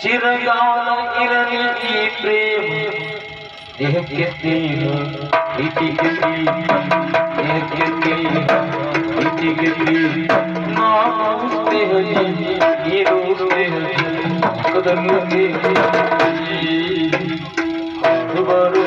चिरगाल इरनी की प्रेम देह कितनी है इति कितनी देह कितनी है इति कितनी नाम उसते हो जी ये रोते हो जी कदम के जी दोबारा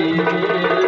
Música